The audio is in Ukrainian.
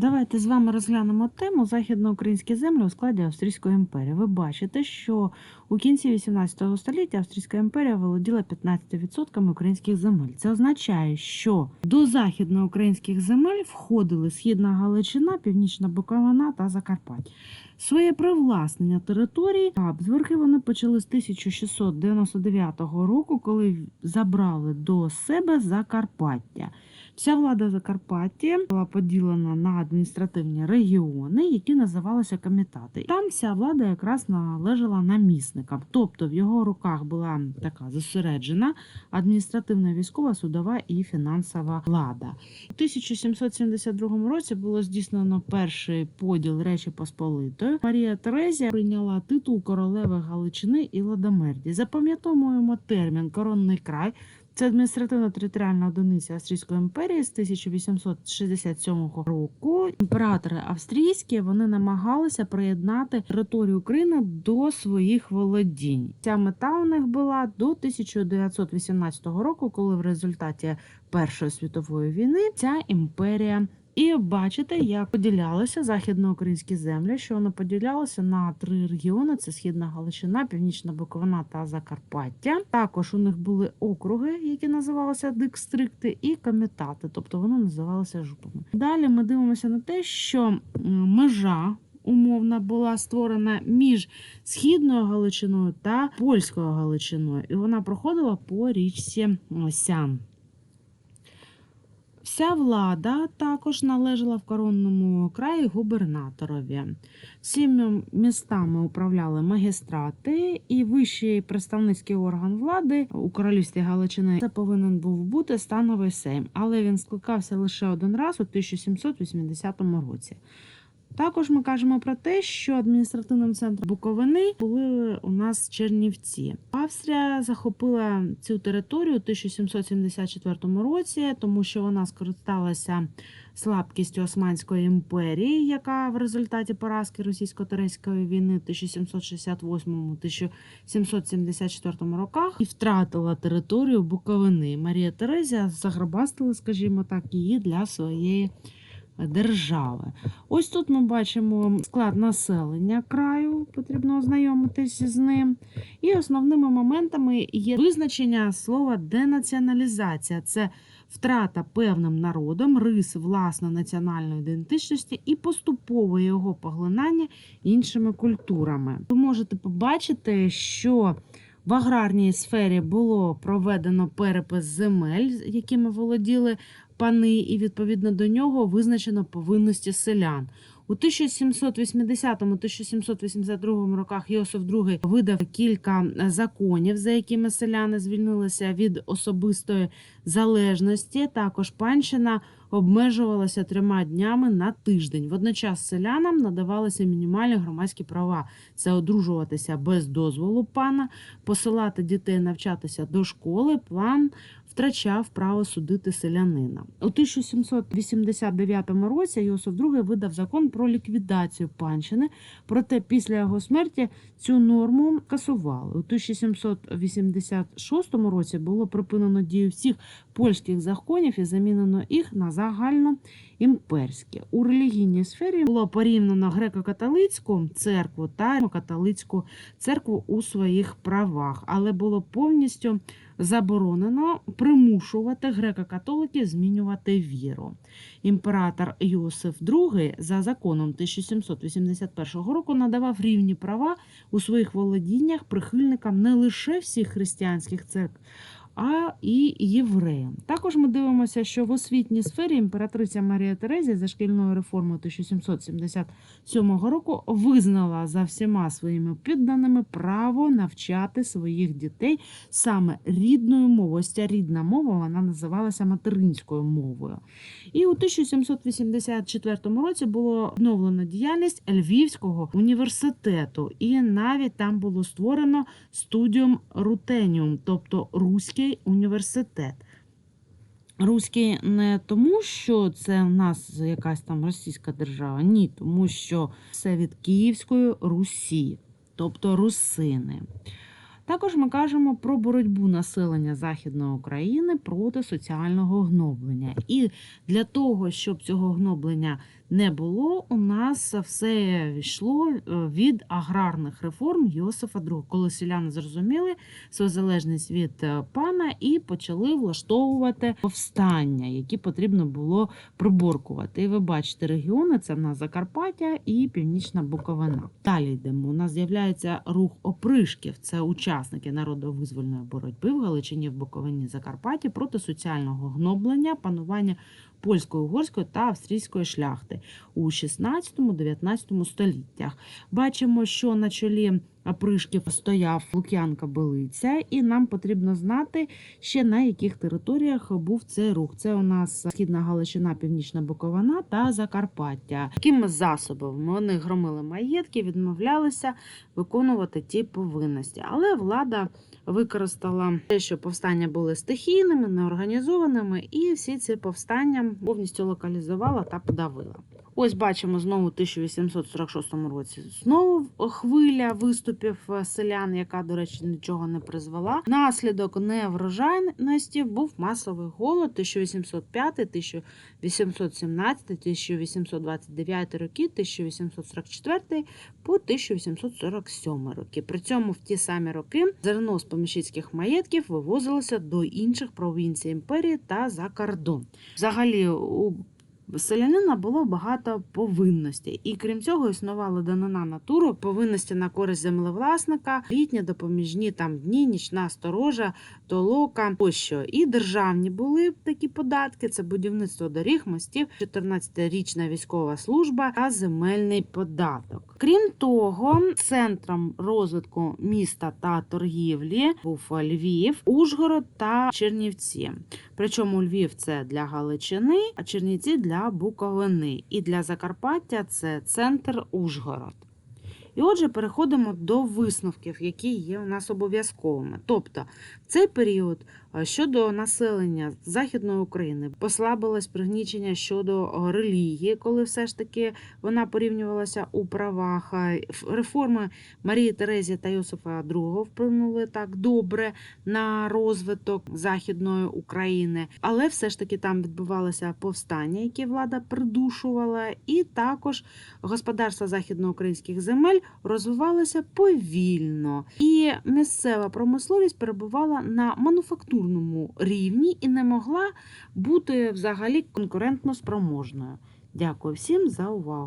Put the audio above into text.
Давайте з вами розглянемо тему західноукраїнські землі у складі Австрійської імперії. Ви бачите, що у кінці 18 століття Австрійська імперія володіла 15% українських земель. Це означає, що до західноукраїнських земель входили Східна Галичина, Північна Буковина та Закарпаття. Своє привласнення території Габсбурги вони почали з 1699 року, коли забрали до себе Закарпаття. Вся влада Закарпаття була поділена на адміністративні регіони, які називалися комітати. Там вся влада якраз належала намісникам, тобто в його руках була така зосереджена адміністративна, військова, судова і фінансова влада. У 1772 році було здійснено перший поділ Речі Посполитої. Марія Терезія прийняла титул королеви Галичини і Ладомерді. Запам'ятовуємо термін коронний край. Це адміністративно-територіальна одиниця Австрійської імперії з 1867 року. Імператори австрійські вони намагалися приєднати територію України до своїх володінь. Ця мета у них була до 1918 року, коли в результаті Першої світової війни ця імперія. І бачите, як поділялися західноукраїнські землі, що вони поділялися на три регіони: це Східна Галичина, Північна Буковина та Закарпаття. Також у них були округи, які називалися дикстрикти, і комітати, тобто вони називалися жупами. Далі ми дивимося на те, що межа. Умовна була створена між східною Галичиною та польською Галичиною, і вона проходила по річці Сян. Вся влада також належала в коронному краї губернаторові. Всіми містами управляли магістрати, і вищий представницький орган влади у королівстві Галичини це повинен був бути становий сейм, але він скликався лише один раз у 1780 році. Також ми кажемо про те, що адміністративним центром Буковини були у нас Чернівці. Австрія захопила цю територію у 1774 році, тому що вона скористалася слабкістю Османської імперії, яка в результаті поразки російсько-турецької війни 1768-1774 роках і втратила територію Буковини. Марія Терезія заграбастила, скажімо так, її для своєї держави. Ось тут ми бачимо склад населення краю, потрібно ознайомитись з ним. І основними моментами є визначення слова денаціоналізація. Це втрата певним народом рис власної національної ідентичності і поступове його поглинання іншими культурами. Ви можете побачити, що в аграрній сфері було проведено перепис земель, якими володіли пани, і відповідно до нього визначено повинності селян. У 1780-1782 роках Йосиф II видав кілька законів, за якими селяни звільнилися від особистої залежності. Також панщина обмежувалася трьома днями на тиждень. Водночас селянам надавалися мінімальні громадські права: це одружуватися без дозволу пана, посилати дітей навчатися до школи. План втрачав право судити селянина. У 1789 році Йосиф II видав закон про ліквідацію панщини, проте після його смерті цю норму касували. У 1786 році було припинено дію всіх польських законів і замінено їх на загальноімперські. У релігійній сфері було порівняно греко-католицьку церкву та католицьку церкву у своїх правах, але було повністю заборонено примушувати греко-католиків змінювати віру. Імператор Йосиф II за законом 1781 року надавав рівні права у своїх володіннях прихильникам не лише всіх християнських церкв. А і євреям. Також ми дивимося, що в освітній сфері імператриця Марія Терезія за шкільною реформою 1777 року визнала за всіма своїми підданими право навчати своїх дітей саме рідною мовою. Ось ця рідна мова вона називалася материнською мовою. І у 1784 році було відновлено діяльність Львівського університету, і навіть там було створено студіум Рутеніум, тобто Руський університет. Руський не тому, що це в нас якась там російська держава, ні, тому що це від Київської Русі, тобто русини. Також ми кажемо про боротьбу населення Західної України проти соціального гноблення. І для того, щоб цього гноблення не було. У нас все йшло е, від аграрних реформ Йосифа II, коли селяни зрозуміли свою залежність від е, пана і почали влаштовувати повстання, які потрібно було приборкувати. І ви бачите регіони: це в нас Закарпаття і Північна Буковина. Далі йдемо. У нас з'являється рух опришків. Це учасники народовизвольної боротьби в Галичині, в Буковині, Закарпатті проти соціального гноблення, панування польської, угорської та австрійської шляхти у 16-19 століттях. Бачимо, що на чолі опришків стояв Лук'янка Белиця, і нам потрібно знати ще на яких територіях був цей рух. Це у нас східна Галичина, Північна Буковина та Закарпаття. Якими засобами вони громили маєтки, відмовлялися виконувати ті повинності, але влада використала те, що повстання були стихійними, неорганізованими, і всі ці повстання повністю локалізувала та подавила. Ось бачимо знову у 1846 році знову хвиля виступів е, селян, яка, до речі, нічого не призвела. Наслідок неврожайності був масовий голод 1805, 1817, 1829 роки, 1844 по 1847 роки. При цьому в ті самі роки зерно з поміщицьких маєтків вивозилося до інших провінцій імперії та за кордон. Взагалі у селянина було багато повинностей, і крім цього існувала данина натуру, повинності на користь землевласника, літні допоміжні там дні, нічна сторожа, толока тощо. І державні були такі податки: це будівництво доріг, мостів, 14-річна військова служба та земельний податок. Крім того, центром розвитку міста та торгівлі був Львів, Ужгород та Чернівці. Причому Львів це для Галичини, а Чернівці для Буковини. І для Закарпаття це центр Ужгород. І отже, переходимо до висновків, які є у нас обов'язковими. Тобто, в цей період щодо населення Західної України послабилось пригнічення щодо релігії, коли все ж таки вона порівнювалася у правах. Реформи Марії Терезі та Йосифа II вплинули так добре на розвиток Західної України, але все ж таки там відбувалося повстання, які влада придушувала, і також господарство західноукраїнських земель розвивалося повільно, і місцева промисловість перебувала на мануфактурному рівні і не могла бути взагалі конкурентно спроможною. Дякую всім за увагу.